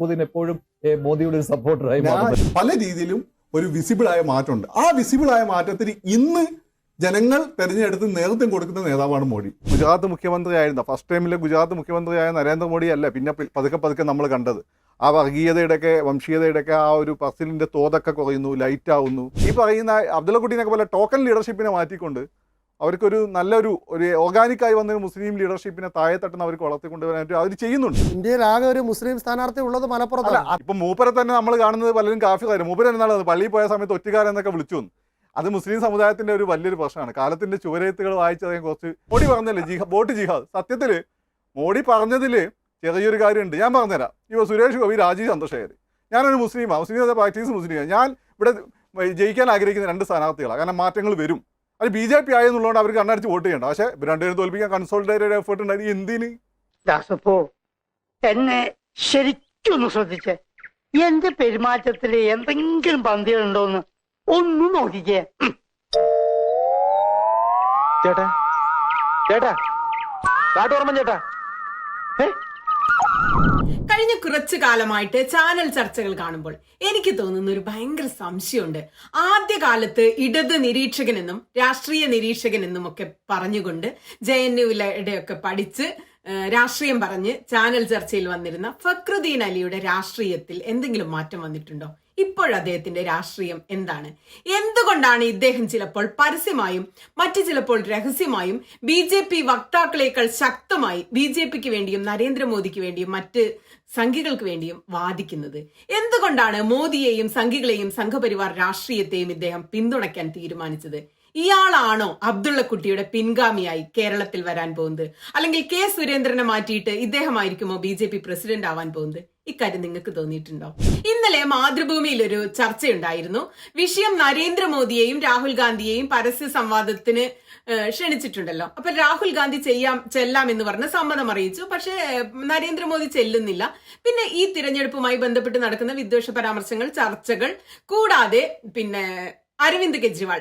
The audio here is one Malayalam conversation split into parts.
ഫക്രുദ്ദീൻ എപ്പോഴും മോദിയുടെ ഒരു സപ്പോർട്ടറായി പല രീതിയിലും ഒരു വിസിബിൾ ആയ മാറ്റമുണ്ട്. ആ വിസിബിൾ ആയ മാറ്റത്തിന് ഇന്ന് ജനങ്ങൾ തെരഞ്ഞെടുത്ത് നേതൃത്വം കൊടുക്കുന്ന നേതാവാണ് മോഡി ഗുജറാത്ത് മുഖ്യമന്ത്രിയായിരുന്ന ഫസ്റ്റ് ടൈമിലെ ഗുജറാത്ത് മുഖ്യമന്ത്രിയായ നരേന്ദ്രമോദി അല്ല പിന്നെ പതുക്കെ പതുക്കെ നമ്മൾ കണ്ടത്. ആ വർഗീയതയുടെയൊക്കെ വംശീയതയുടെയൊക്കെ ആ ഒരു പസിലിന്റെ തോതൊക്കെ കുറയുന്നു ലൈറ്റ് ആവുന്നു. ഈ പറയുന്ന അബ്ദുള്ളക്കുട്ടീനൊക്കെ പോലെ ടോക്കൺ ലീഡർഷിപ്പിനെ മാറ്റിക്കൊണ്ട് അവർക്കൊരു നല്ലൊരു ഒരു ഓർഗാനിക്കായി വന്ന മുസ്ലിം ലീഡർഷിപ്പിനെ താഴെ തട്ടുന്ന അവർക്ക് വളർത്തിക്കൊണ്ടുവരാനായിട്ട് അവർ ചെയ്യുന്നുണ്ട്. ഇന്ത്യയിൽ ആകെ ഒരു മുസ്ലിം സ്ഥാനാർത്ഥി ഉള്ളത് മലപ്പുറത്ത് മലപ്പുറത്താണ് ഇപ്പൊ മൂപ്പരെ തന്നെ നമ്മൾ കാണുന്നത് പലരും കാഫിറായിരുന്നു മൂപ്പര് എന്നാണ് പള്ളിയിൽ പോയ സമയത്ത് ഒറ്റുകാരെന്നൊക്കെ വിളിച്ചു വന്നു. അത് മുസ്ലിം സമുദായത്തിന്റെ ഒരു വലിയൊരു പ്രശ്നമാണ്. കാലത്തിന്റെ ചുവരെഴുത്തുകൾ വായിച്ചത് കുറച്ച് മോഡി പറഞ്ഞല്ലേ ജിഹാ വോട്ട് ജിഹാദ്. സത്യത്തിൽ മോഡി പറഞ്ഞതിൽ ചെറിയൊരു കാര്യമുണ്ട്. ഞാൻ പറഞ്ഞുതരാം. ഇപ്പൊ സുരേഷ് ഗോപി രാജീവ് ചന്ദ്രശേഖർ ഞാനൊരു മുസ്ലിമാണ്. മുസ്ലിം പ്രാക്ടീസ് മുസ്ലിമാണ് ഞാൻ ഇവിടെ ജയിക്കാൻ ആഗ്രഹിക്കുന്ന രണ്ട് സ്ഥാനാർത്ഥികളാണ് കാരണം മാറ്റങ്ങൾ വരും. അത് ബി ജെ പി ആയെന്നുള്ളതുകൊണ്ട് അവർക്ക് കണ്ണടിച്ച് വോട്ട് ചെയ്യണ്ട. പക്ഷേ രണ്ടുപേരും തോൽപ്പിക്കാൻ കൺസോൾട്ടേറ്റ് എഫേർട്ട് ഉണ്ടായി എന്തിന് ദാസപ്പോ എന്നെ ശരിക്കും ഒന്ന് ശ്രദ്ധിച്ചേ. എന്റെ പെരുമാറ്റത്തിൽ എന്തെങ്കിലും പന്തികളുണ്ടോന്ന് ഒന്ന് നോക്കിക്കേ. ചേട്ടാ ചേട്ടാ കാട്ടോർമ്മൻ ചേട്ടാ. ഏ? കഴിഞ്ഞ കുറച്ചു കാലമായിട്ട് ചാനൽ ചർച്ചകൾ കാണുമ്പോൾ എനിക്ക് തോന്നുന്ന ഒരു ഭയങ്കര സംശയമുണ്ട്. ആദ്യകാലത്ത് ഇടത് നിരീക്ഷകനെന്നും രാഷ്ട്രീയ നിരീക്ഷകനെന്നും ഒക്കെ പറഞ്ഞുകൊണ്ട് ജെ എൻ യുടെ ഒക്കെ പഠിച്ച് രാഷ്ട്രീയം പറഞ്ഞ് ചാനൽ ചർച്ചയിൽ വന്നിരുന്ന ഫക്രുദ്ദീൻ അലിയുടെ രാഷ്ട്രീയത്തിൽ എന്തെങ്കിലും മാറ്റം വന്നിട്ടുണ്ടോ? ഇപ്പോൾ അദ്ദേഹത്തിന്റെ രാഷ്ട്രീയം എന്താണ്? എന്തുകൊണ്ടാണ് ഇദ്ദേഹം ചിലപ്പോൾ പരസ്യമായും മറ്റു ചിലപ്പോൾ രഹസ്യമായും ബി ജെ പി വക്താക്കളേക്കാൾ ശക്തമായി ബി ജെ പിക്ക് വേണ്ടിയും നരേന്ദ്രമോദിക്ക് വേണ്ടിയും മറ്റ് സംഘികൾക്ക് വേണ്ടിയും വാദിക്കുന്നത്? എന്തുകൊണ്ടാണ് മോദിയെയും സംഘികളെയും സംഘപരിവാർ രാഷ്ട്രീയത്തെയും ഇദ്ദേഹം പിന്തുണയ്ക്കാൻ തീരുമാനിച്ചത്? ഇയാളാണോ അബ്ദുള്ളക്കുട്ടിയുടെ പിൻഗാമിയായി കേരളത്തിൽ വരാൻ പോകുന്നത്? അല്ലെങ്കിൽ കെ സുരേന്ദ്രനെ മാറ്റിയിട്ട് ഇദ്ദേഹമായിരിക്കുമോ ബി ജെ പി പ്രസിഡന്റ് ആവാൻ പോകുന്നത്? ഇക്കാര്യം നിങ്ങൾക്ക് തോന്നിയിട്ടുണ്ടോ? ഇന്നലെ മാതൃഭൂമിയിൽ ഒരു ചർച്ചയുണ്ടായിരുന്നു. വിഷയം നരേന്ദ്രമോദിയെയും രാഹുൽ ഗാന്ധിയെയും പരസ്യ സംവാദത്തിന് ക്ഷണിച്ചിട്ടുണ്ടല്ലോ. അപ്പൊ രാഹുൽ ഗാന്ധി ചെയ്യാം ചെല്ലാം എന്ന് പറഞ്ഞ് സമ്മതം അറിയിച്ചു. പക്ഷേ നരേന്ദ്രമോദി ചെല്ലുന്നില്ല. പിന്നെ ഈ തിരഞ്ഞെടുപ്പുമായി ബന്ധപ്പെട്ട് നടക്കുന്ന വിദ്വേഷ പരാമർശങ്ങൾ ചർച്ചകൾ കൂടാതെ പിന്നെ അരവിന്ദ് കെജ്രിവാൾ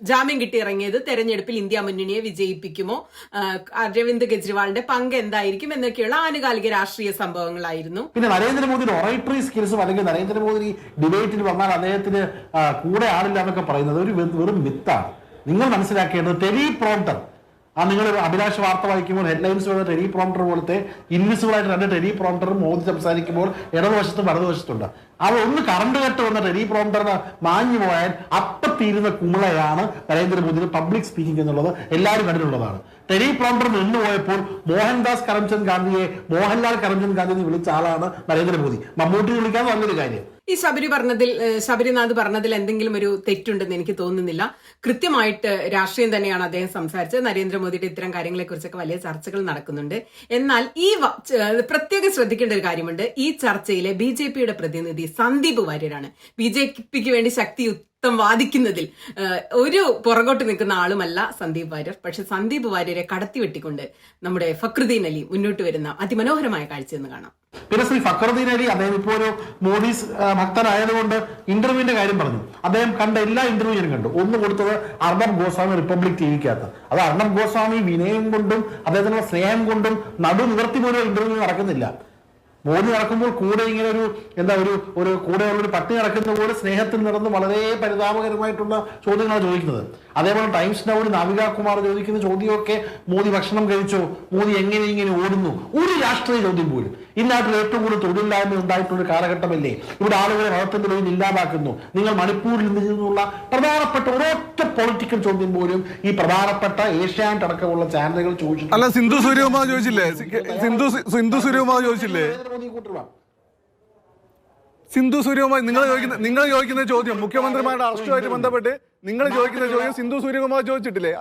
ജാമ്യം കിട്ടി ഇറങ്ങിയത് തെരഞ്ഞെടുപ്പിൽ ഇന്ത്യ മുന്നണിയെ വിജയിപ്പിക്കുമോ? അരവിന്ദ് കെജ്രിവാളിന്റെ പങ്ക് എന്തായിരിക്കും എന്നൊക്കെയുള്ള ആനുകാലിക രാഷ്ട്രീയ സംഭവങ്ങളായിരുന്നു. പിന്നെ നരേന്ദ്രമോദിയുടെ ഒറൈറ്ററി സ്കിൽസ് അല്ലെങ്കിൽ നരേന്ദ്രമോദി ഡിബേറ്റിൽ വന്നാൽ അദ്ദേഹത്തിന് കൂടെ ആളില്ല എന്നൊക്കെ പറയുന്നത് ഒരു വെറും മിത്താണ് നിങ്ങൾ മനസ്സിലാക്കേണ്ടത് ടെലി പ്രോംപ്റ്റർ ആ നിങ്ങൾ അഭിലാഷ് വാർത്ത വായിക്കുമ്പോൾ ഹെഡ്ലൈൻസ് വരുന്ന ടെലി പ്രോംപ്റ്റർ പോലത്തെ ഇൻവിസിബിൾ ആയിട്ട് രണ്ട് ടെലി പ്രോംപ്റ്ററും മോദി സംസാരിക്കുമ്പോൾ ഇടതുവശത്തും വലതുവശത്തുണ്ട്. അവ ഒന്ന് കറണ്ട് കട്ട് വന്ന ടെലി പ്രോംപ്റ്ററിന് മാഞ്ഞു പോയാൽ അപ്പം തീരുന്ന കുമിളയാണ് നരേന്ദ്രമോദിയുടെ പബ്ലിക് സ്പീക്കിംഗ് എന്നുള്ളത് എല്ലാവരും കണ്ടിട്ടുള്ളതാണ്. ടെലി പ്രോംപ്റ്റർ നിന്ന് പോയപ്പോൾ മോഹൻദാസ് കരംചന്ദ് ഗാന്ധിയെ മോഹൻലാൽ കരംചന്ദ് ഗാന്ധി വിളിച്ച ആളാണ് നരേന്ദ്രമോദി. മമ്മൂട്ടി വിളിക്കാൻ നല്ലൊരു കാര്യം. ഈ ശബരി പറഞ്ഞതിൽ ശബരിനാഥ് പറഞ്ഞതിൽ എന്തെങ്കിലും ഒരു തെറ്റുണ്ടെന്ന് എനിക്ക് തോന്നുന്നില്ല. കൃത്യമായിട്ട് രാഷ്ട്രീയം തന്നെയാണ് അദ്ദേഹം സംസാരിച്ചത്. നരേന്ദ്രമോദിയുടെ ഇത്തരം കാര്യങ്ങളെക്കുറിച്ചൊക്കെ വലിയ ചർച്ചകൾ നടക്കുന്നുണ്ട്. എന്നാൽ ഈ പ്രത്യേകം ശ്രദ്ധിക്കേണ്ട ഒരു കാര്യമുണ്ട്. ഈ ചർച്ചയിലെ ബി പ്രതിനിധി സന്ദീപ് വാര്യരാണ്. ബി വേണ്ടി പിക്ക് വേണ്ടി വാദിക്കുന്നതിൽ. ഒരു പുറകോട്ട് നിൽക്കുന്ന ആളുമല്ല സന്ദീപ് വാര്യർ. പക്ഷെ സന്ദീപ് വാര്യരെ കടത്തി വെട്ടിക്കൊണ്ട് നമ്മുടെ ഫക്രുദ്ദീൻ അലി മുന്നോട്ട് വരുന്ന അതിമനോഹരമായ കാഴ്ച എന്ന് കാണാം. പിന്നെ ശ്രീ ഫക്രുദ്ദീൻ അലി അദ്ദേഹം ഇപ്പോൾ ഒരു മോദി ഭക്തനായതുകൊണ്ട് ഇന്റർവ്യൂവിന്റെ കാര്യം പറഞ്ഞു. അദ്ദേഹം കണ്ട എല്ലാ ഇന്റർവ്യൂവിനും കണ്ടു. ഒന്ന് കൊടുത്തത് അർണബ് ഗോസ്വാമി റിപ്പബ്ലിക് ടി വിക്കകത്ത്. അത് അർണബ് ഗോസ്വാമി വിനയം കൊണ്ടും അദ്ദേഹത്തിനുള്ള സ്നേഹം കൊണ്ടും നടു നിവർത്തി പോലും ഇന്റർവ്യൂ നടക്കുന്നില്ല. മോദി നടക്കുമ്പോൾ കൂടെ ഇങ്ങനെ ഒരു എന്താ ഒരു ഒരു കൂടെയുള്ള ഒരു പട്ടി നടക്കുന്ന പോലെ സ്നേഹത്തിൽ നടന്ന് വളരെ പരിതാപകരമായിട്ടുള്ള ചോദ്യങ്ങളാണ് ചോദിക്കുന്നത്. അതേപോലെ ടൈംസ് നൗഡ് നാവിക കുമാർ ചോദിക്കുന്ന ചോദ്യമൊക്കെ മോദി ഭക്ഷണം കഴിച്ചോ? മോദി എങ്ങനെ ഇങ്ങനെ ഓടുന്നു? ഒരു രാഷ്ട്രീയ ചോദ്യം പോലും. ഇന്നാട്ടിൽ ഏറ്റവും കൂടുതൽ തൊഴിലില്ലായ്മ ഉണ്ടായിട്ടുള്ള കാലഘട്ടമല്ലേ? ഇവിടെ ആളുകളെ മതത്തിന്റെ പേരിൽ ഇല്ലാതാക്കുന്നു. നിങ്ങൾ മണിപ്പൂരിൽ നിന്നുള്ള പ്രധാനപ്പെട്ട ഒരൊറ്റ പൊളിറ്റിക്കൽ ചോദ്യം പോലും ഈ പ്രധാനപ്പെട്ട ഏഷ്യാനെറ്റ് അടക്കമുള്ള ചാനലുകൾ ചോദിച്ചു അല്ല സിന്ധു സൂര്യകുമാർ ചോദിച്ചില്ലേ? സിന്ധു സിന്ധു സൂര്യകുമാർ ചോദിച്ചില്ലേ? കൂട്ടുവാ സിന്ധു സൂര്യകുമാർ നിങ്ങൾ ചോദിക്കുന്ന നിങ്ങൾ ചോദിക്കുന്ന ചോദ്യം മുഖ്യമന്ത്രിമാരുടെ അറസ്റ്റുമായിട്ട് ബന്ധപ്പെട്ട് നിങ്ങൾ ചോദിക്കുന്ന ചോദ്യം സിന്ധു സൂര്യകുമാർ ചോദിച്ചിട്ടില്ലേ?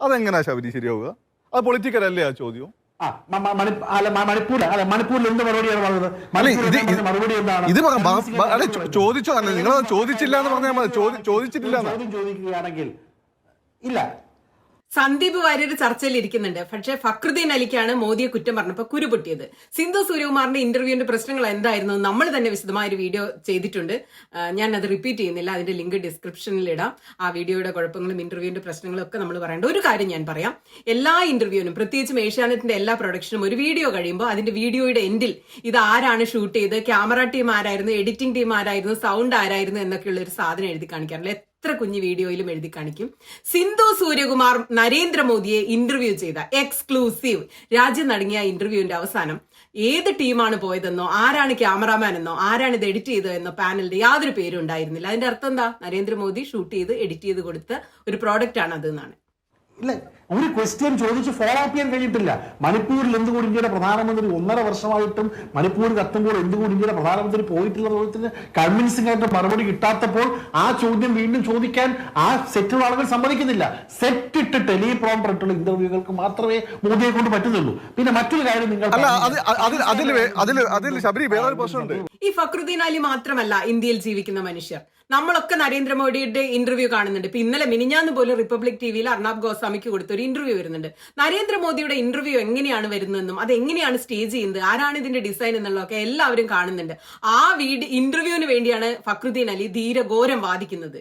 അതെങ്ങനെയാ ശബരി ശരിയാവുക? അത് പൊളിറ്റിക്കൽ അല്ലേ ആ ചോദ്യം ചോദിച്ചോ നിങ്ങൾ ചോദിച്ചില്ല എന്ന് പറഞ്ഞാൽ ചോദിച്ചിട്ടില്ല ചോദ്യം ചോദിക്കുകയാണെങ്കിൽ ഇല്ല സന്ദീപ് വാര്യർ ചർച്ചയിൽ ഇരിക്കുന്നുണ്ട് പക്ഷേ ഫക്രുദ്ദീൻ അലിക്കാണ് മോദിയെ കുറ്റം പറഞ്ഞപ്പോൾ കുരുപൊട്ടിയത്. സിന്ധു സൂര്യകുമാറിന്റെ ഇന്റർവ്യൂവിന്റെ പ്രശ്നങ്ങൾ എന്തായിരുന്നു? നമ്മൾ തന്നെ വിശദമായ ഒരു വീഡിയോ ചെയ്തിട്ടുണ്ട്. ഞാൻ അത് റിപ്പീറ്റ് ചെയ്യുന്നില്ല. അതിന്റെ ലിങ്ക് ഡിസ്ക്രിപ്ഷനിൽ ഇടാം. ആ വീഡിയോയുടെ കുഴപ്പങ്ങളും ഇന്റർവ്യൂവിന്റെ പ്രശ്നങ്ങളും ഒക്കെ നമ്മൾ പറയേണ്ട ഒരു കാര്യം ഞാൻ പറയാം. എല്ലാ ഇന്റർവ്യൂവിനും പ്രത്യേകിച്ചും ഏഷ്യാനെറ്റിന്റെ എല്ലാ പ്രൊഡക്ഷനും ഒരു വീഡിയോ കഴിയുമ്പോൾ അതിന്റെ വീഡിയോയുടെ എൻഡിൽ ഇത് ആരാണ് ഷൂട്ട് ചെയ്ത് ക്യാമറ ടീം ആരായിരുന്നു എഡിറ്റിംഗ് ടീം ആരായിരുന്നു സൗണ്ട് ആരായിരുന്നു എന്നൊക്കെയുള്ള ഒരു സാധനം എഴുതി കാണിക്കാറില്ല എത്ര കുഞ്ഞു വീഡിയോയിലും എഴുതി കാണിക്കും. സിന്ധു സൂര്യകുമാർ നരേന്ദ്രമോദിയെ ഇന്റർവ്യൂ ചെയ്ത എക്സ്ക്ലൂസീവ് രാജ്യം നടങ്ങിയ ഇന്റർവ്യൂവിന്റെ അവസാനം ഏത് ടീമാണ് പോയതെന്നോ ആരാണ് ക്യാമറാമാൻ എന്നോ ആരാണ് ഇത് എഡിറ്റ് ചെയ്തതെന്നോ പാനലിന്റെ യാതൊരു പേരും ഉണ്ടായിരുന്നില്ല. അതിന്റെ അർത്ഥം എന്താ? നരേന്ദ്രമോദി ഷൂട്ട് ചെയ്ത് എഡിറ്റ് ചെയ്ത് കൊടുത്ത ഒരു പ്രോഡക്റ്റ് ആണ് അത് എന്നാണ് ഇല്ല ഒരു ക്വസ്റ്റ്യൻ ചോദിച്ച് ഫോളോ അപ്പ് ചെയ്യാൻ കഴിഞ്ഞിട്ടില്ല. മണിപ്പൂരിൽ എന്തുകൊണ്ട് ഇന്ത്യയുടെ പ്രധാനമന്ത്രി ഒന്നര വർഷമായിട്ടും മണിപ്പൂർ കത്തുമ്പോൾ എന്തുകൊണ്ട് ഇന്ത്യയുടെ പ്രധാനമന്ത്രി പോയിട്ടില്ല ചോദ്യത്തിന് കൺവിൻസിംഗ് ആയിട്ട് മറുപടി കിട്ടാത്തപ്പോൾ ആ ചോദ്യം വീണ്ടും ചോദിക്കാൻ ആ സെറ്റുള്ള ആളുകൾ സമ്മതിക്കുന്നില്ല. സെറ്റ് ഇട്ട് ടെലിപ്രോംപ്റ്റർ ഇട്ടുള്ള ഇന്റർവ്യൂകൾക്ക് മാത്രമേ മോദിയെ കൊണ്ട് പറ്റുന്നുള്ളൂ. പിന്നെ മറ്റൊരു കാര്യം നിങ്ങൾ അല്ല പറഞ്ഞു. അത് അതിൽ അതിൽ അതിൽ അതിൽ ശബരി വേറൊരു പ്രശ്നമുണ്ട്. ഈ ഫക്രുദ്ദീൻ അലി മാത്രമല്ല ഇന്ത്യയിൽ ജീവിക്കുന്ന മനുഷ്യർ. നമ്മളൊക്കെ നരേന്ദ്രമോദിയുടെ ഇന്റർവ്യൂ കാണുന്നുണ്ട്. ഇപ്പൊ ഇന്നലെ മിനിഞ്ഞാന്ന് പോലും റിപ്പബ്ലിക് ടി വിയിൽ അർണാബ് ഗോസ്വാമിക്ക് കൊടുത്തൊരു ഇന്റർവ്യൂ വരുന്നുണ്ട്. നരേന്ദ്രമോദിയുടെ ഇന്റർവ്യൂ എങ്ങനെയാണ് വരുന്നതെന്നും അത് എങ്ങനെയാണ് സ്റ്റേജ് ചെയ്യുന്നത് ആരാണ് ഇതിന്റെ ഡിസൈൻ എന്നുള്ളതൊക്കെ എല്ലാവരും കാണുന്നുണ്ട്. ആ വീഡിയോ ഇന്റർവ്യൂവിന് വേണ്ടിയാണ് ഫക്രുദ്ദീൻ അലി ധീരഘോരം വാദിക്കുന്നത്.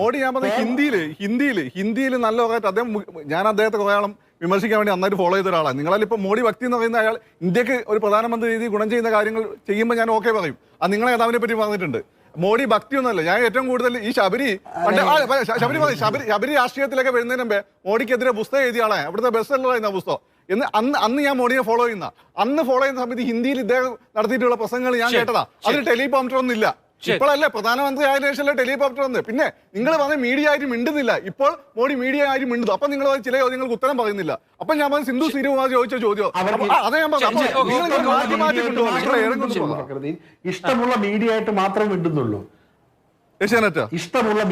മോഡി ഞാൻ പറഞ്ഞ ഹിന്ദിയിൽ ഹിന്ദിയിൽ ഹിന്ദിയിൽ നല്ല അദ്ദേഹം ഞാൻ അദ്ദേഹത്തെ കുറെ വിമർശിക്കാൻ വേണ്ടി നന്നായിട്ട് ഫോളോ ചെയ്ത ഒരാളാണ്. നിങ്ങളാൽ ഇപ്പൊ മോഡി വ്യക്തി എന്ന് പറയുന്ന അയാൾ ഇന്ത്യയ്ക്ക് ഒരു പ്രധാനമന്ത്രി രീതി ഗുണം ചെയ്യുന്ന കാര്യങ്ങൾ ചെയ്യുമ്പോൾ ഞാൻ ഓക്കെ പറയും. അത് നിങ്ങളെ നേതാവിനെ പറ്റി പറഞ്ഞിട്ടുണ്ട്. മോഡി ഭക്തി ഒന്നുമല്ല ഞാൻ ഏറ്റവും കൂടുതൽ ഈ ശബരി ആ, ശബരി ശബരി ശബരി രാഷ്ട്രീയത്തിലൊക്കെ വരുന്നതിന് മുമ്പേ മോഡിക്കെതിരെ പുസ്തകം എഴുതിയ ആളെ അവിടുത്തെ ബെസ്റ്റ് സെല്ലറായിരുന്ന പുസ്തകം. എന്ന് അന്ന് അന്ന് ഞാൻ മോഡിയെ ഫോളോ ചെയ്യുന്ന. അന്ന് ഫോളോ ചെയ്യുന്ന സമയത്ത് ഹിന്ദിയിൽ ഇദ്ദേഹം നടത്തിയിട്ടുള്ള പ്രസംഗങ്ങൾ ഞാൻ കേട്ടതാ. അതിന് ടെലിപ്രോംപ്റ്റർ ഒന്നും ഇല്ല ഇപ്പോഴല്ലേ പ്രധാനമന്ത്രി ആയതിനു ശേഷമല്ലേ ടെലികോപ്റ്റർ വന്ന് പിന്നെ നിങ്ങൾ പറഞ്ഞ മീഡിയ ആയിട്ട് മിണ്ടുന്നില്ല. ഇപ്പോൾ മോഡി മീഡിയ ആയിട്ട് മിണ്ടുന്നു. അപ്പൊ നിങ്ങൾ ചില ചോദ്യങ്ങൾക്ക് ഉത്തരം പറയുന്നില്ല. അപ്പൊ ഞാൻ പറഞ്ഞു സിന്ധു ശ്രീകുമാർ ചോദിച്ച ചോദ്യം. അതാ ഞാൻ പറഞ്ഞു. ഇഷ്ടമുള്ള മീഡിയ ആയിട്ട് മാത്രമേ മിണ്ടുന്നുള്ളൂ. ഇഷ്ടമുള്ള.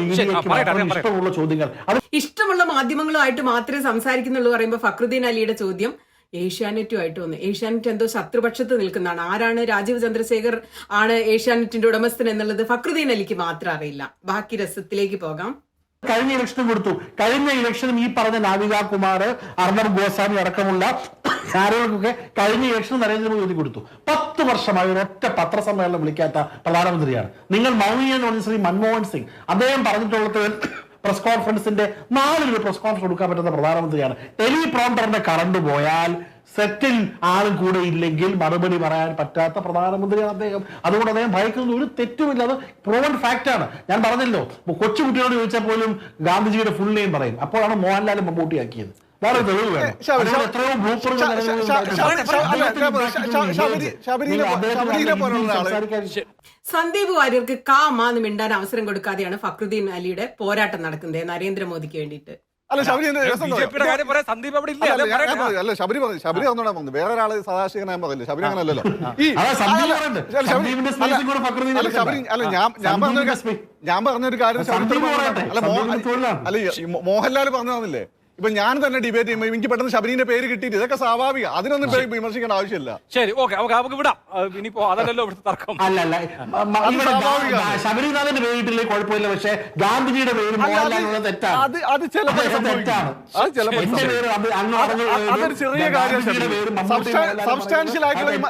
ഇഷ്ടമുള്ള ചോദ്യങ്ങൾ. അത് ഇഷ്ടമുള്ള മാധ്യമങ്ങളുമായിട്ട് മാത്രമേ സംസാരിക്കുന്നുള്ളൂ പറയുമ്പോൾ ഫക്രുദ്ദീൻ അലിയുടെ ചോദ്യം. ഏഷ്യാനെറ്റുമായിട്ട് വന്നു. ഏഷ്യാനെറ്റ് എന്തോ ശത്രുപക്ഷത്ത് നിൽക്കുന്നതാണ്. ആരാണ് രാജീവ് ചന്ദ്രശേഖർ ആണ് ഏഷ്യാനെറ്റിന്റെ ഉടമസ്ഥൻ എന്നുള്ളത് ഫക്രുദ്ദീൻ അലിക്ക് മാത്രം അറിയില്ല. ബാക്കി രസത്തിലേക്ക് പോകാം. കഴിഞ്ഞ ഇലക്ഷനും കൊടുത്തു. കഴിഞ്ഞ ഇലക്ഷനും ഈ പറഞ്ഞ നാവിക കുമാർ അർണബ് ഗോസ്വാമി അടക്കമുള്ള ആരോഗ്യമൊക്കെ കഴിഞ്ഞ ഇലക്ഷനും നരേന്ദ്രമോദി കൊടുത്തു. പത്ത് വർഷമായി ഒരൊറ്റ പത്രസമ്മേളനം വിളിക്കാത്ത പ്രധാനമന്ത്രിയാണ്. നിങ്ങൾ മൗനിയെന്ന് പറഞ്ഞ ശ്രീ മൻമോഹൻ സിംഗ്. അദ്ദേഹം പറഞ്ഞിട്ടുള്ളത് പ്രസ് കോൺഫറൻസിന്റെ നാലൊരു പ്രസ് കോൺഫറൻസ് കൊടുക്കാൻ പറ്റുന്ന പ്രധാനമന്ത്രിയാണ്. ടെലിപ്രോംപ്റ്ററിന്റെ കറണ്ട് പോയാൽ സെറ്റിൽ ആളും കൂടെ ഇല്ലെങ്കിൽ മറുപടി പറയാൻ പറ്റാത്ത പ്രധാനമന്ത്രിയാണ് അദ്ദേഹം. അതുകൊണ്ട് അദ്ദേഹം ഭയക്കുന്ന. ഒരു തെറ്റുമില്ല. അത് പ്രോവൺ ഫാക്റ്റ് ആണ്. ഞാൻ പറഞ്ഞല്ലോ കൊച്ചു കുട്ടികളോട് ചോദിച്ചാൽ പോലും ഗാന്ധിജിയുടെ ഫുൾ നെയിം പറയും. അപ്പോഴാണ് മോഹൻലാൽ മമ്മൂട്ടിയാക്കിയത്. വേറെ തെളിവ് വേണം ശബരി- അതുകൊണ്ട് എത്രയോ ഗ്രൂപ്പുകൾ ശ- നിലവിൽ ശ- ശ- ഉണ്ടായിട്ടുണ്ട്. ശ- അല്ല, അദ്ദേഹത്തിന് ശ- ഉണ്ടാക്കിയിട്ടുള്ള ശ- ശബരി- image. ശബരിനെ നിങ്ങൾ പോ- അദ്ദേഹത്തിന് ശബരിനെ നല്ല പോലുള്ള രീതിയിൽ ആൾ സംസാരിക്കാൻ സന്ദീപ് വാര്യർക്ക് കാമാന്ന് മിണ്ടാൻ അവസരം കൊടുക്കാതെയാണ് ഫക്രുദ്ദീൻ അലിയുടെ പോരാട്ടം നടക്കുന്നത് നരേന്ദ്രമോദിക്ക് വേണ്ടിയിട്ട്. അല്ല ശബരി അല്ല. ശബരി പറഞ്ഞു ശബരി തന്നോടാ പറഞ്ഞു. വേറെ ഒരാൾ സദാശിവനാൻ പറഞ്ഞില്ല. ശബരി അങ്ങനെ അല്ലല്ലോ. ഈ സന്ദീപ് അല്ല, ശബരി- സന്ദീപിന്റെ അല്ല, ഞാൻ ഞാൻ പറഞ്ഞ ഒരു ഞാൻ പറഞ്ഞൊരു കാര്യം സന്ദീപ് പറയട്ടെ. അല്ല മോ- അല്ല മോഹൻലാൽ പറഞ്ഞു തന്നില്ലേ ഇപ്പൊ ഞാൻ തന്നെ ഡിബേറ്റ് ചെയ്യുമ്പോൾ എനിക്ക് പെട്ടെന്ന് ശബരിന്റെ പേര് കിട്ടിയിട്ട് ഇതൊക്കെ സ്വാഭാവിക. അതിനൊന്നും പേര് വിമർശിക്കേണ്ട ആവശ്യമില്ല. ശരി ഓക്കെ നമുക്ക് വിടാം. ഇനിയിപ്പോ അതല്ലല്ലോ ഇവിടുത്തെ തർക്കം. അല്ല. ശബരിനാഥന്റെ പേരിട്ടില്ല കുഴപ്പമില്ല. പക്ഷെ ഗാന്ധിജിയുടെ പേര് അത് തെറ്റാണ്. അത് അത് ചിലപ്പോൾ തെറ്റാണ്. അതൊരു ചെറിയ കാര്യം സബ്സ്റ്റാൻഷ്യൽ ആയിട്ടുള്ള.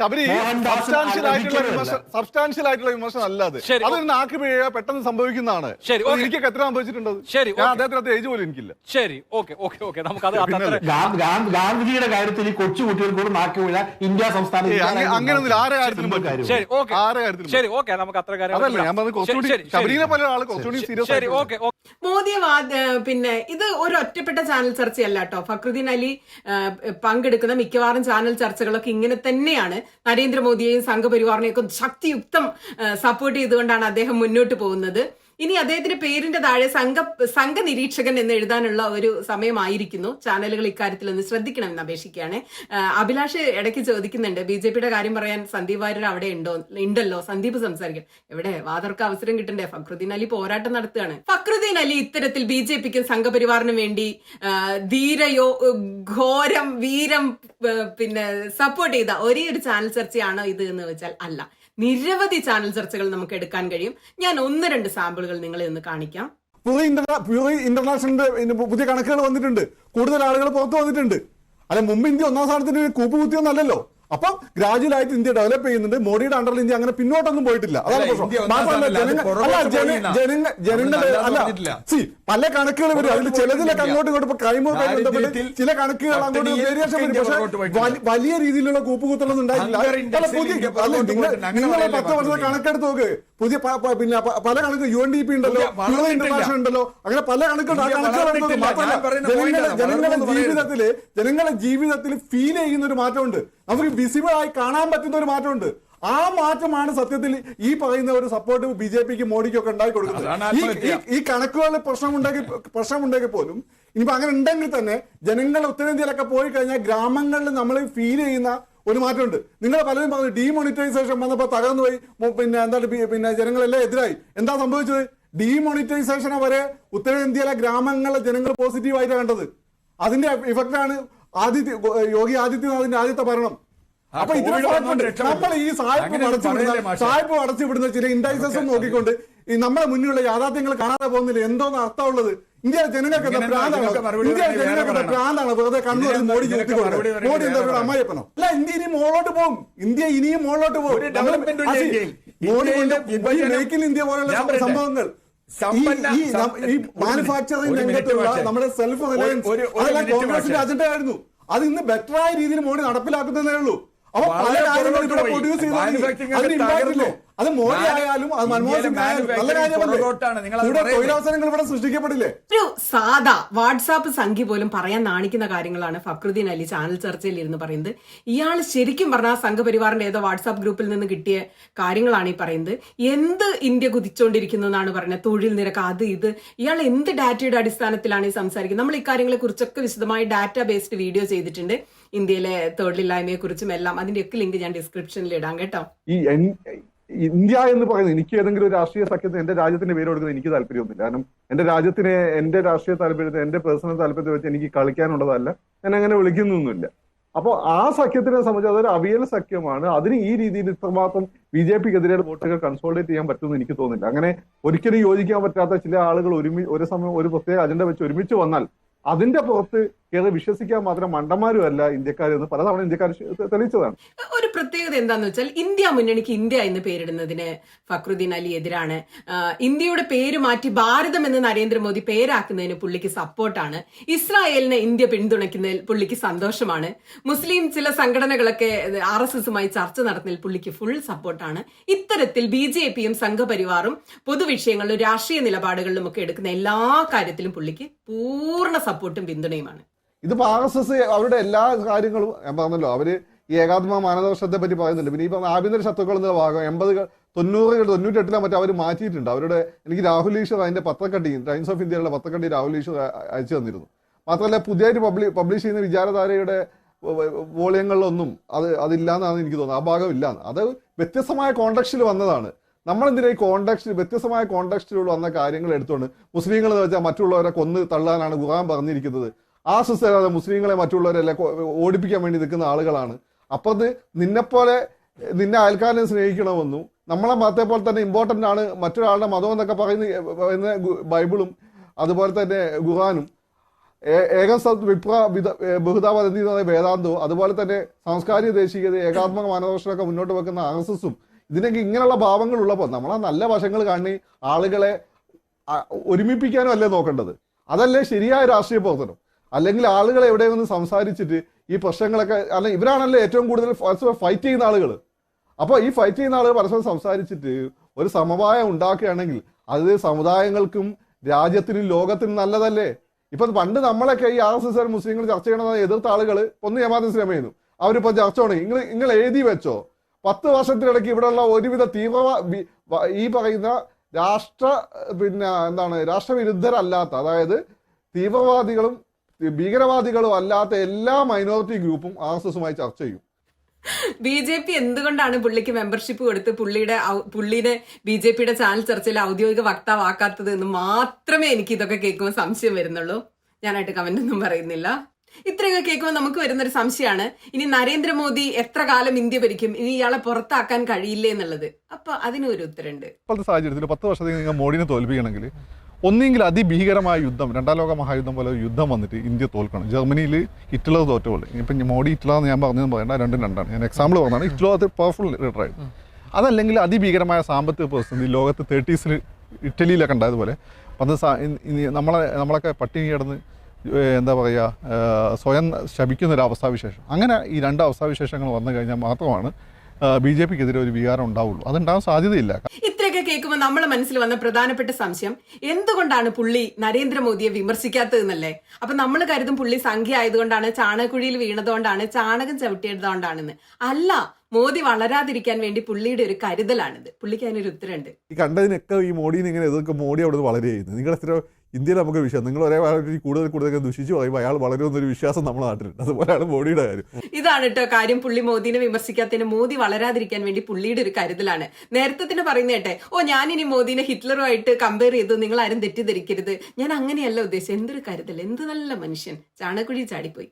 ശബരി സബ്സ്റ്റാൻഷ്യൽ ആയിട്ടുള്ള. സബ്സ്റ്റാൻഷ്യൽ ആയിട്ടുള്ള വിമർശനം അല്ല അത്. ശരി, അതൊരു നാക്ക് പിഴ പെട്ടെന്ന് സംഭവിക്കുന്നതാണ്. എനിക്കൊക്കെ എത്ര സംഭവിച്ചിട്ടുണ്ട്? ശരി, അദ്ദേഹത്തിന് അത് എഴുതി ഏജ് പോലും എനിക്കില്ല. ശരി ഓക്കെ ഓക്കെ ഓക്കെ. നമുക്ക് ഗാന്ധിജിയുടെ കാര്യത്തിൽ ഈ കൊച്ചു കുട്ടികൾക്കൂടെ നാക്കി വീഴ ഇന്ത്യ സംസ്ഥാനം. ശരി ഓക്കെ. നമുക്ക് അത്ര കാര്യം മോദിയെ പിന്നെ ഇത് ഒരു ഒറ്റപ്പെട്ട ചാനൽ ചർച്ചയല്ല കേട്ടോ. ഫക്രുദ്ദീൻ അലി പങ്കെടുക്കുന്ന മിക്കവാറും ചാനൽ ചർച്ചകളൊക്കെ ഇങ്ങനെ തന്നെയാണ്. നരേന്ദ്രമോദിയെയും സംഘപരിവാറിനെയും ഒക്കെ ശക്തിയുക്തം സപ്പോർട്ട് ചെയ്തുകൊണ്ടാണ് അദ്ദേഹം മുന്നോട്ട് പോകുന്നത്. ഇനി അദ്ദേഹത്തിന്റെ പേരിന്റെ താഴെ സംഘ സംഘ നിരീക്ഷകൻ എന്ന് എഴുതാനുള്ള ഒരു സമയമായിരിക്കുന്നു. ചാനലുകൾ ഇക്കാര്യത്തിൽ ഒന്ന് ശ്രദ്ധിക്കണമെന്ന് അപേക്ഷിക്കുകയാണ്. അഭിലാഷ് ഇടയ്ക്ക് ചോദിക്കുന്നുണ്ട് ബി ജെ പിയുടെ കാര്യം പറയാൻ സന്ദീപ് വാര്യർ അവിടെ ഉണ്ടോ? ഉണ്ടല്ലോ. സന്ദീപ് സംസാരിക്കും. എവിടെ? വാദർക്ക് അവസരം കിട്ടണ്ടേ? ഫക്രുദ്ദീൻ അലി പോരാട്ടം നടത്തുകയാണ്. ഫക്രുദ്ദീൻ അലി ഇത്തരത്തിൽ ബി ജെ പിക്കും സംഘപരിവാറിനും വേണ്ടി ധീരയോ ഘോരം വീരം പിന്നെ സപ്പോർട്ട് ചെയ്ത ഒരേ ഒരു ചാനൽ ചർച്ചയാണോ ഇത് എന്ന് വെച്ചാൽ അല്ല. നിരവധി ചാനൽ ചർച്ചകൾ നമുക്ക് എടുക്കാൻ കഴിയും. ഞാൻ ഒന്ന് രണ്ട് സാമ്പിളുകൾ നിങ്ങളെ ഒന്ന് കാണിക്കാം. പുതിയ ഇന്റർനാഷണൽ പുതിയ കണക്കുകൾ വന്നിട്ടുണ്ട്. കൂടുതൽ ആളുകൾ പുറത്ത് വന്നിട്ടുണ്ട്. അല്ല മുമ്പ് ഇന്ത്യ ഒന്നാം സ്ഥാനത്തിന് കൂപ്പ് കുത്തിയൊന്നല്ലല്ലോ അപ്പം ഗ്രാജുവലായിട്ട് ഇന്ത്യ ഡെവലപ്പ് ചെയ്യുന്നുണ്ട്. മോഡിയുടെ അണ്ടറിൽ ഇന്ത്യ അങ്ങനെ പിന്നോട്ടൊന്നും പോയിട്ടില്ല. അതാണ് പ്രശ്നം. മാത്രമല്ല ജനങ്ങൾ ജനങ്ങളുടെ അല്ല സി പല കണക്കുകൾ വരും. അതിൽ ചില ചിലതിലൊക്കെ അങ്ങോട്ട് ഇങ്ങോട്ട് ഇപ്പൊ ക്രൈമുമായി ബന്ധപ്പെട്ട് ചില കണക്കുകൾ അങ്ങോട്ട് വേരിയേഷൻ വരും. പക്ഷേ വലിയ രീതിയിലുള്ള കൂപ്പുകുത്തലൊന്നും ഉണ്ടായിട്ടില്ല. പുതിയ അല്ല നിങ്ങൾ പത്ത് വർഷത്തെ കണക്കെടുത്ത് നോക്ക്. പുതിയ പിന്നെ പല കണക്ക് യു എൻ ഡി പി ഉണ്ടല്ലോ ഇന്റർനാഷണൽ ഉണ്ടല്ലോ അങ്ങനെ പല കണക്കുകൾ മാത്രമല്ല. ജനങ്ങളുടെ ജീവിതത്തിൽ ജനങ്ങളുടെ ജീവിതത്തിൽ ഫീൽ ചെയ്യുന്ന ഒരു മാറ്റമുണ്ട്. നമുക്ക് വിസിബിൾ ആയി കാണാൻ പറ്റുന്ന ഒരു മാറ്റമുണ്ട്. ആ മാറ്റമാണ് സത്യത്തിൽ ഈ പറയുന്ന ഒരു സപ്പോർട്ട് ബി ജെ പിക്ക് മോഡിക്കൊക്കെ ഉണ്ടായി കൊടുക്കുന്നത്. ഈ- കണക്കുകളിൽ പ്രശ്നമുണ്ടെങ്കിൽ പ്രശ്നമുണ്ടെങ്കിൽ പോലും ഇനിയിപ്പോ അങ്ങനെ ഉണ്ടെങ്കിൽ തന്നെ ജനങ്ങൾ ഉത്തരേന്ത്യയിലൊക്കെ പോയി കഴിഞ്ഞാൽ ഗ്രാമങ്ങളിൽ നമ്മൾ ഫീൽ ചെയ്യുന്ന ഒരു മാറ്റമുണ്ട്. നിങ്ങൾ പലരും പറഞ്ഞു ഡീമോണിറ്റൈസേഷൻ വന്നപ്പോൾ തകർന്നു പോയി. പിന്നെ എന്താണ് പിന്നെ ജനങ്ങളെല്ലാം എതിരായി. എന്താ സംഭവിച്ചത്? ഡീമോണിറ്റൈസേഷനെ വരെ ഉത്തരേന്ത്യയിലെ ഗ്രാമങ്ങളിലെ ജനങ്ങൾ പോസിറ്റീവായിട്ടാണ് കണ്ടത്. അതിന്റെ ഇഫക്റ്റാണ് ആദിത്യ യോഗി ആദിത്യനാഥിന്റെ ആദ്യത്തെ ഭരണം. അപ്പൊ ഇതിനെ. നമ്മൾ ഈ സായിപ്പ് അടച്ചു അടച്ചുവിടുന്ന മാഷേ? സായിപ്പ് അടച്ചുവിടുന്ന ചില ഇൻഡൈസസും നോക്കിക്കൊണ്ട് ഈ നമ്മുടെ മുന്നിലുള്ള യാഥാർത്ഥ്യങ്ങൾ കാണാതെ പോകുന്നില്ല. എന്തോന്ന് അർത്ഥമുള്ളത്? ഇന്ത്യ ജനങ്ങൾക്ക് എന്താ മറുപടി ഇന്ത്യ ജനങ്ങൾക്ക് എന്താ പറയണം. വെറുതെ കണ്ണൂർ മോഡി പറഞ്ഞ് മോഡി എന്താ അമ്മയപ്പനോ പറയുക? അമ്മായിപ്പനോ? അല്ല ഇന്ത്യ ഇനി മുകളിലോട്ട് പോകും. ഇന്ത്യ ഇനിയും മുകളിലോട്ട് പോകും. മോഡി ഇന്ത്യ പോലെയുള്ള സംഭവങ്ങൾ ഈ- മാനുഫാക്ചറിംഗ് രംഗത്തുള്ള നമ്മുടെ സെൽഫ് റിലയൻസ് അതെല്ലാം കോൺഗ്രസിന്റെ അജണ്ട ആയിരുന്നു അത് ഇന്ന് ബെറ്ററായ രീതിയിൽ മോഡി നടപ്പിലാക്കുന്നതേ ഉള്ളൂ. അപ്പൊ പല കാര്യങ്ങളും ഇവിടെ പ്രൊഡ്യൂസ് ചെയ്താൽ അതിന് ഇമ്പാക്ട് ഇല്ലേ. അത് മോദി ആയാലും അത് മൻമോഹൻ സിംഗ് ആയാലും നല്ല കാര്യമല്ലേ? തൊഴിലവസരങ്ങൾ ഇവിടെ സൃഷ്ടിക്കപ്പെടില്ലേ? ഒരു സാധാ വാട്സാപ്പ് സംഖ്യ പോലും പറയാൻ നാണിക്കുന്ന കാര്യങ്ങളാണ് ഫക്രുദ്ദീൻ അലി ചാനൽ ചർച്ചയിൽ ഇരുന്ന് പറയുന്നത്. ഇയാൾ ശരിക്കും പറഞ്ഞാൽ സംഘപരിവാറിന്റെ ഏതോ വാട്സാപ്പ് ഗ്രൂപ്പിൽ നിന്ന് കിട്ടിയ കാര്യങ്ങളാണ് ഈ പറയുന്നത്. എന്ത് ഇന്ത്യ കുതിച്ചുകൊണ്ടിരിക്കുന്നു എന്നാണ് പറയുന്നത്. തൊഴിൽ നിരക്ക് അത് ഇത്. ഇയാൾ എന്ത് ഡാറ്റയുടെ അടിസ്ഥാനത്തിലാണ് ഈ സംസാരിക്കുന്നത്? നമ്മൾ ഇക്കാര്യങ്ങളെ കുറിച്ചൊക്കെ വിശദമായി ഡാറ്റ ബേസ്ഡ് വീഡിയോ ചെയ്തിട്ടുണ്ട്. ഇന്ത്യയിലെ തൊഴിലില്ലായ്മയെ കുറിച്ചും എല്ലാം. അതിന്റെ ഒക്കെ ലിങ്ക് ഞാൻ ഡിസ്ക്രിപ്ഷനിൽ ഇടാം കേട്ടോ. ഈ എൻ- ഇന്ത്യ എന്ന് പറയുന്നത് എനിക്ക് ഏതെങ്കിലും ഒരു രാഷ്ട്രീയ സഖ്യത്തിന് എന്റെ രാജ്യത്തിന്റെ പേര് കൊടുക്കുന്നത് എനിക്ക് താല്പര്യമൊന്നുമില്ല. കാരണം എന്റെ രാജ്യത്തിന് എന്റെ രാഷ്ട്രീയ താല്പര്യത്തെ എന്റെ പേഴ്സണൽ താല്പര്യത്തെ വെച്ച് എനിക്ക് കളിക്കാനുള്ളതല്ല. ഞാൻ അങ്ങനെ വിളിക്കുന്നൊന്നുമില്ല. അപ്പോൾ ആ സഖ്യത്തിനെ സംബന്ധിച്ച് അതൊരു അവിയൽ സഖ്യമാണ്. അതിന് ഈ രീതിയിൽ ഇത്രമാത്രം ബി ജെ പിക്കെതിരെ വോട്ടുകൾ കൺസോൾട്ടേറ്റ് ചെയ്യാൻ പറ്റുമെന്ന് എനിക്ക് തോന്നുന്നില്ല. അങ്ങനെ ഒരിക്കലും യോജിക്കാൻ പറ്റാത്ത ചില ആളുകൾ ഒരുമി ഒരു സമയം ഒരു പ്രത്യേക അജണ്ട വെച്ച് ഒരുമിച്ച് വന്നാൽ അതിന്റെ പുറത്ത് കേരളം വിശ്വസിക്കാൻ മാത്രം മണ്ടന്മാരും അല്ല ഇന്ത്യക്കാരെന്ന് പലതവണ ഇന്ത്യക്കാർ തെളിയിച്ചതാണ്. ഒരു പ്രത്യേകത എന്താന്ന് വെച്ചാൽ ഇന്ത്യ മുന്നണിക്ക് ഇന്ത്യ എന്ന് പേരിടുന്നതിന് ഫക്രുദ്ദീൻ അലി എതിരാണ്. ഇന്ത്യയുടെ പേര് മാറ്റി ഭാരതം എന്ന് നരേന്ദ്രമോദി പേരാക്കുന്നതിന് പുള്ളിക്ക് സപ്പോർട്ടാണ്. ഇസ്രായേലിനെ ഇന്ത്യ പിന്തുണയ്ക്കുന്നതിൽ പുള്ളിക്ക് സന്തോഷമാണ്. മുസ്ലിം ചില സംഘടനകളൊക്കെ ആർ എസ് എസുമായി ചർച്ച നടത്തുന്നതിൽ പുള്ളിക്ക് ഫുൾ സപ്പോർട്ടാണ്. ഇത്തരത്തിൽ ബി ജെ പിയും സംഘപരിവാറും പൊതുവിഷയങ്ങളിലും രാഷ്ട്രീയ നിലപാടുകളിലും ഒക്കെ എടുക്കുന്ന എല്ലാ കാര്യത്തിലും പുള്ളിക്ക് പൂർണ സപ്പോർട്ടും പിന്തുണയുമാണ്. ഇതിപ്പോ ആർ എസ് എസ് അവരുടെ എല്ലാ കാര്യങ്ങളും ഞാൻ പറഞ്ഞല്ലോ അവർ ഈ ഏകാത്മ മാനദർശത്തെ പറ്റി പറയുന്നുണ്ട്. പിന്നെ പറഞ്ഞ ആഭ്യന്തര ശത്രുക്കൾ എന്ന ഭാഗം എൺപത് തൊണ്ണൂറ് തൊണ്ണൂറ്റെട്ടിലെ മറ്റേ അവർ മാറ്റിയിട്ടുണ്ട്. അവരുടെ എനിക്ക് രാഹുൽ ഈശ്വർ അതിന്റെ പത്രക്കട്ടി ടൈംസ് ഓഫ് ഇന്ത്യയുടെ പത്രക്കട്ടി രാഹുൽ ഈശ്വർ അയച്ചു തന്നിരുന്നു. മാത്രമല്ല പുതിയതായിട്ട് പബ്ലി പബ്ലിഷ് ചെയ്യുന്ന വിചാരധാരയുടെ വോളിയങ്ങളിലൊന്നും അത് അതില്ലാന്നാണ് എനിക്ക് തോന്നുന്നത്. ആ ഭാഗം ഇല്ലാന്ന്. അത് വ്യത്യസ്തമായ കോണ്ടക്സ്റ്റിൽ വന്നതാണ്. നമ്മളെന്തിനാ ഈ കോണ്ടക്സ്റ്റ് വ്യത്യസ്തമായ കോണ്ടക്സ്റ്റിലുള്ള വന്ന കാര്യങ്ങൾ എടുത്തുകൊണ്ട് മുസ്ലിങ്ങൾ എന്ന് വെച്ചാൽ മറ്റുള്ളവരെ കൊന്ന് തള്ളാനാണ് ഖുർആൻ പറഞ്ഞിരിക്കുന്നത്. ആ സിസ്റ്റർ മുസ്ലിങ്ങളെ മറ്റുള്ളവരെല്ലാം ഓടിപ്പിക്കാൻ വേണ്ടി നിൽക്കുന്ന ആളുകളാണ്. അപ്പത് നിന്നെപ്പോലെ നിന്നെ അയൽക്കാരനെ സ്നേഹിക്കണമെന്നും നമ്മളെ മതത്തെ പോലെ തന്നെ ഇമ്പോർട്ടന്റ് ആണ് മറ്റൊരാളുടെ മതം എന്നൊക്കെ പറയുന്ന ബൈബിളും അതുപോലെ തന്നെ ഏ- ഏകം സത് വിപ്ര വിധ ബഹുതാപതി വേദാന്തവും അതുപോലെ തന്നെ സാംസ്കാരിക ദേശീയത ഏകാത്മക മാനദർശനമൊക്കെ മുന്നോട്ട് വെക്കുന്ന ആർ എസ് എസും ഇതിനൊക്കെ ഇങ്ങനെയുള്ള ഭാവങ്ങൾ ഉള്ളപ്പോൾ നമ്മളാ നല്ല വശങ്ങൾ കാണി ആളുകളെ ഒരുമിപ്പിക്കാനും അല്ലേ നോക്കേണ്ടത്? അതല്ലേ ശരിയായ രാഷ്ട്രീയ പ്രവർത്തനം? അല്ലെങ്കിൽ ആളുകൾ എവിടെ നിന്ന് സംസാരിച്ചിട്ട് ഈ പ്രശ്നങ്ങളൊക്കെ അല്ല ഇവരാണല്ലോ ഏറ്റവും കൂടുതൽ പരസ്പരം ഫൈറ്റ് ചെയ്യുന്ന ആളുകൾ അപ്പോൾ ഈ ഫൈറ്റ് ചെയ്യുന്ന ആളുകൾ പരസ്പരം സംസാരിച്ചിട്ട് ഒരു സമവായം ഉണ്ടാക്കുകയാണെങ്കിൽ അത് സമുദായങ്ങൾക്കും രാജ്യത്തിനും ലോകത്തിനും നല്ലതല്ലേ? ഇപ്പൊ പണ്ട് നമ്മളൊക്കെ ഈ ആർ എസ് എസ് മുസ്ലിങ്ങൾ ചർച്ച ചെയ്യണമെന്ന് എതിർത്ത ആളുകൾ ഒന്ന് ജമാഅത്ത് ഇസ്ലാം ചെയ്യുന്നു അവരിപ്പോ ചർച്ച തുടങ്ങി. നിങ്ങൾ നിങ്ങൾ എഴുതി വെച്ചോ? പത്ത് വർഷത്തിനിടയ്ക്ക് ഇവിടെയുള്ള ഒരുവിധ തീവ്ര ഈ പറയുന്ന രാഷ്ട്ര പിന്നെ എന്താണ് രാഷ്ട്രവിരുദ്ധരല്ലാത്ത അതായത് തീവ്രവാദികളും ഭീകരവാദികളും അല്ലാത്ത എല്ലാ മൈനോറിറ്റി ഗ്രൂപ്പും ആർ എസ് എസുമായി ചർച്ച ചെയ്യും. ബി ജെ പി എന്തുകൊണ്ടാണ് പുള്ളിക്ക് മെമ്പർഷിപ്പ് കൊടുത്ത് പുള്ളിയുടെ പുള്ളിനെ ബി ജെ പിയുടെ ചാനൽ ചർച്ചയിൽ ഔദ്യോഗിക വക്താവാക്കാത്തത് എന്ന് മാത്രമേ എനിക്ക് ഇതൊക്കെ കേൾക്കുമ്പോൾ സംശയം വരുന്നുള്ളൂ. ഞാനായിട്ട് കമന്റ് ഒന്നും പറയുന്നില്ല. ഇത്രയൊക്കെ കേൾക്കുമ്പോൾ നമുക്ക് വരുന്നൊരു സംശയമാണ്. ഇനി നരേന്ദ്രമോദി എത്ര കാലം ഇന്ത്യ ഭരിക്കും? ഇനി ഇയാളെ പുറത്താക്കാൻ കഴിയില്ലേ എന്നുള്ളത്. അപ്പൊ അതിനൊരു ഉത്തരണ്ട് ഇപ്പോഴത്തെ സാഹചര്യത്തിൽ പത്ത് വർഷത്തേക്ക് നിങ്ങൾ മോഡിനെ തോൽപ്പിക്കണമെങ്കിൽ ഒന്നെങ്കിൽ അതിഭീകരമായ യുദ്ധം രണ്ടാം ലോക മഹായുദ്ധം പോലെ ഒരു യുദ്ധം വന്നിട്ട് ഇന്ത്യ തോൽക്കണം. ജർമ്മനിയിൽ ഹിറ്റ്ലർ തോറ്റ പോലെ. ഇപ്പം മോഡി ഹിറ്റ്ലർ എന്ന് ഞാൻ പറഞ്ഞതെന്ന് പറയണ്ട രണ്ടും രണ്ടാണ്. ഞാൻ എക്സാമ്പിൾ പറഞ്ഞാണ് ഹിറ്റ്ലർ അത് പവർഫുൾ ലീഡറായിരുന്നു അതല്ലെങ്കിൽ അതിഭീകരമായ സാമ്പത്തിക പ്രതിസന്ധി ലോകത്ത് തേർട്ടീസിൽ ഇറ്റലിയിലൊക്കെ ഉണ്ടായതുപോലെ. അത് നമ്മളെ നമ്മളൊക്കെ പട്ടിണി കിടന്ന് എന്താ പറയുക സ്വയം ശപിക്കുന്ന ഒരു അവസ്ഥാവിശേഷം അങ്ങനെ ഈ രണ്ട് അവസ്ഥാവിശേഷങ്ങൾ വന്നു കഴിഞ്ഞാൽ മാത്രമാണ് ബി ജെ പിക്കെതിരെ ഒരു വികാരം ഉണ്ടാവുള്ളൂ. അതുണ്ടാവാൻ സാധ്യതയില്ല. ഇത്രയൊക്കെ കേൾക്കുമ്പോൾ നമ്മളെ മനസ്സിൽ വന്ന പ്രധാനപ്പെട്ട സംശയം എന്തുകൊണ്ടാണ് പുള്ളി നരേന്ദ്രമോദിയെ വിമർശിക്കാത്തതെന്നല്ലേ? അപ്പൊ നമ്മൾ കരുതും പുള്ളി സംഖ്യ ആയതുകൊണ്ടാണ് ചാണകക്കുഴിയിൽ വീണതുകൊണ്ടാണ് ചാണകം ചവിട്ടിയെടുത്തതുകൊണ്ടാണെന്ന്. അല്ല മോദി വളരാതിരിക്കാൻ വേണ്ടി പുള്ളിയുടെ ഒരു കരുതലാണിത്. പുള്ളിക്ക് അതിനൊരു ഉത്തരമുണ്ട്. ഈ കണ്ടതിനൊക്കെ ഈ മോഡി ഇങ്ങനെ ഇതൊക്കെ മോഡി അവിടെ വളരെ ചെയ്യുന്നത് നിങ്ങൾ എത്ര ഇന്ത്യയിൽ നമുക്ക് വിശ്വാസം നിങ്ങൾ ഒരേ കൂടുതൽ കൂടുതൽ ദുഷിച്ചു പറയുമ്പോൾ അയാൾ വളരുമെന്നൊരു വിശ്വാസം നമ്മൾ നാട്ടിലുണ്ട്. അതുപോലെയാണ് മോഡിയുടെ കാര്യം. ഇതാണ് കേട്ടോ കാര്യം. പുള്ളി മോദിനെ വിമർശിക്കാത്തതിന് മോദി വളരാതിരിക്കാൻ വേണ്ടി പുള്ളിയുടെ ഒരു കരുതലാണ്. നേരത്തെ തന്നെ പറയുന്ന കേട്ടെ ഓ ഞാൻ ഇനി മോദിനെ ഹിറ്റ്ലറുമായിട്ട് കമ്പയർ ചെയ്തു നിങ്ങൾ ആരും തെറ്റിദ്ധരിക്കരുത്. ഞാൻ അങ്ങനെയല്ല ഉദ്ദേശിച്ചത്. എന്തൊരു കരുതൽ എന്ത് നല്ല മനുഷ്യൻ? ചാണകുഴി ചാടിപ്പോയി.